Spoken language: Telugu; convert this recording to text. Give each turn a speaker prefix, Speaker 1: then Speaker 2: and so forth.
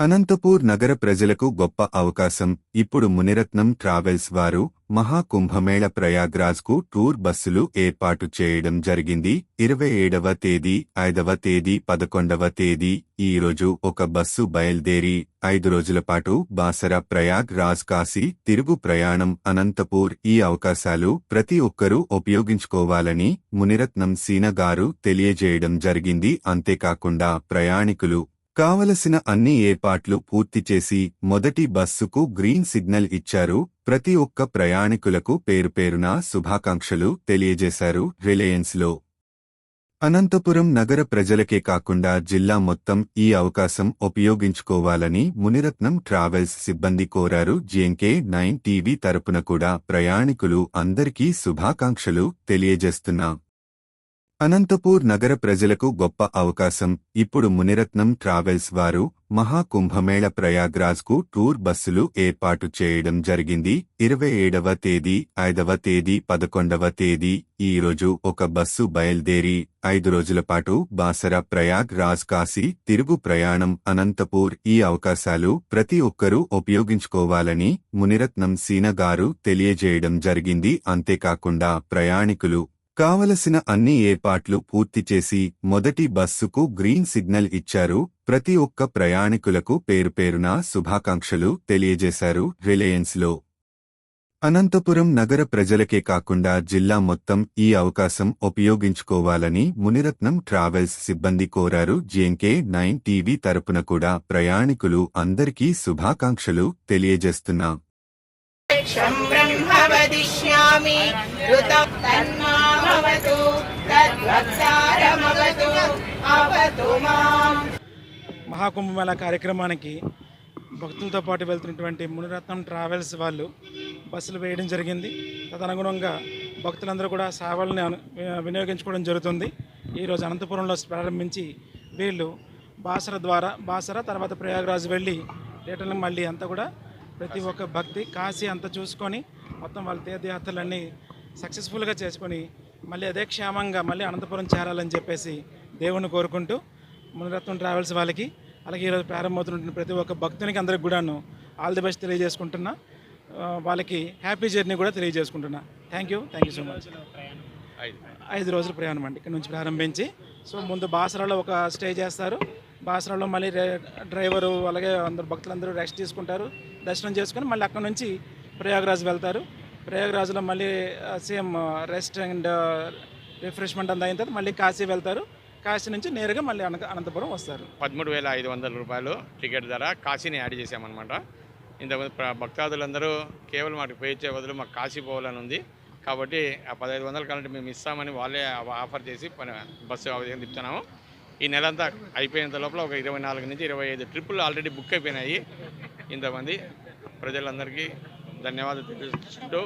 Speaker 1: అనంతపూర్ నగర ప్రజలకు గొప్ప అవకాశం. ఇప్పుడు మునిరత్నం ట్రావెల్స్ వారు మహాకుంభమేళ ప్రయాగ్రాజ్కు టూర్ బస్సులు ఏర్పాటు చేయడం జరిగింది. ఇరవై ఏడవ తేదీ ఐదవ తేదీ పదకొండవ తేదీ ఈ రోజు ఒక బస్సు బయల్దేరి ఐదు రోజుల పాటు బాసర ప్రయాగ్ రాజ్ కాశీ తిరుగు ప్రయాణం అనంతపూర్ ఈ అవకాశాలు ప్రతి ఒక్కరూ ఉపయోగించుకోవాలని మునిరత్నం సీన గారు తెలియజేయడం జరిగింది. అంతేకాకుండా ప్రయాణికులు కావలసిన అన్ని ఏర్పాట్లు పూర్తి చేసి మొదటి బస్సుకు గ్రీన్ సిగ్నల్ ఇచ్చారు. ప్రతి ఒక్క ప్రయాణికులకు పేరు పేరున శుభాకాంక్షలు తెలియజేశారు రిలయన్స్లో. అనంతపురం నగర ప్రజలకే కాకుండా జిల్లా మొత్తం ఈ అవకాశం ఉపయోగించుకోవాలని మునిరత్నం ట్రావెల్స్ సిబ్బంది కోరారు. జిఎంకే నైన్ టీవీ తరపున కూడా ప్రయాణికులు అందరికీ శుభాకాంక్షలు తెలియజేస్తున్నాం అనంతపూర్ నగర ప్రజలకు గొప్ప అవకాశం. ఇప్పుడు మునిరత్నం ట్రావెల్స్ వారు మహాకుంభమేళ ప్రయాగ్రాజ్కు టూర్ బస్సులు ఏర్పాటు చేయడం జరిగింది. ఇరవై ఏడవ తేదీ ఐదవ తేదీ పదకొండవ తేదీ ఈ రోజు ఒక బస్సు బయల్దేరి ఐదు రోజుల పాటు బాసర ప్రయాగ్ రాజ్ కాశీ తిరుగు ప్రయాణం అనంతపూర్ ఈ అవకాశాలు ప్రతి ఒక్కరూ ఉపయోగించుకోవాలని మునిరత్నం సీన గారు తెలియజేయడం జరిగింది. అంతేకాకుండా ప్రయాణికులు కావలసిన అన్ని ఏర్పాట్లు పూర్తి చేసి మొదటి బస్సుకు గ్రీన్ సిగ్నల్ ఇచ్చారు. ప్రతి ఒక్క ప్రయాణికులకు పేరు పేరున శుభాకాంక్షలు తెలియజేశారు రిలయన్స్లో. అనంతపురం నగర ప్రజలకే కాకుండా జిల్లా మొత్తం ఈ అవకాశం ఉపయోగించుకోవాలని మునిరత్నం ట్రావెల్స్ సిబ్బంది కోరారు. జిఎంకే నైన్ టీవీ తరపున కూడా ప్రయాణికులు అందరికీ శుభాకాంక్షలు తెలియజేస్తున్నాం
Speaker 2: क्षं ब्रह्म वदिष्यामि ऋतं तन्मामवतु तद्वक्तारमवतु अवतु माम्
Speaker 3: మహాకుంభమేళ కార్యక్రమానికి భక్తులతో పాటు వెళ్తున్నటువంటి మునిరత్నం ట్రావెల్స్ వాళ్ళు బస్సులు వేయడం జరిగింది తదనుగుణంగా భక్తులందరూ కూడా సేవల్ని అను- వినియోగించుకోవడం జరుగుతుంది ఈరోజు అనంతపురంలో ప్రారంభించి వీళ్ళు బాసర ద్వారా బాసర తర్వాత ప్రయాగరాజ్ వెళ్ళి రిటర్న్ మళ్ళీ అంతా కూడా ప్రతి ఒక్క భక్తి కాశీ అంతా చూసుకొని మొత్తం వాళ్ళ తీర్థయాత్రలన్నీ సక్సెస్ఫుల్గా చేసుకొని మళ్ళీ అదే క్షేమంగా మళ్ళీ అనంతపురం చేరాలని చెప్పేసి దేవుణ్ణి కోరుకుంటూ మునిరత్నం ట్రావెల్స్ వాళ్ళకి అలాగే ఈరోజు ప్రారంభమవుతున్న ప్రతి ఒక్క భక్తునికి అందరికి కూడాను ఆల్ ది బెస్ట్ తెలియజేసుకుంటున్నా. వాళ్ళకి హ్యాపీ జర్నీ కూడా తెలియజేసుకుంటున్నా. Thank you thank you so much ఐదు. రోజుల ప్రయాణం అండి ఇక్కడ నుంచి ప్రారంభించి. సో ముందు బాసరాలో ఒక స్టే చేస్తారు. బాసనలో మళ్ళీ డ్రైవరు అలాగే అందరు భక్తులందరూ రెస్ట్ తీసుకుంటారు. దర్శనం చేసుకుని మళ్ళీ అక్కడ నుంచి ప్రయాగరాజ్ వెళ్తారు. ప్రయాగరాజ్లో మళ్ళీ సేమ్ రెస్ట్ అండ్ రిఫ్రెష్మెంట్ అంతా అయిన తర్వాత మళ్ళీ కాశీ వెళ్తారు. కాశీ నుంచి నేరుగా మళ్ళీ అనంత అనంతపురం వస్తారు.
Speaker 4: పదమూడు వేల ఐదు వందల రూపాయలు టికెట్ ధర కాశీని యాడ్ చేసామన్నమాట. ఇంతకుముందు భక్తాదులందరూ కేవలం వాటికి పే ఇచ్చే బదులు మాకు కాశీ పోవాలని ఉంది. కాబట్టి ఆ పదహైదు వందల కంటే మేము ఇస్తామని వాళ్ళే ఆఫర్ చేసి పని బస్సు అవధికం తిప్పుతున్నాము ఈ నెలంతా అయిపోయేంత లోపల ఒక ఇరవై నాలుగు నుంచి ఇరవై ఐదు ట్రిప్పులు ఆల్రెడీ బుక్ అయిపోయినాయి. ఇంతమంది ప్రజలందరికీ ధన్యవాదాలు తెలుసుకుంటూ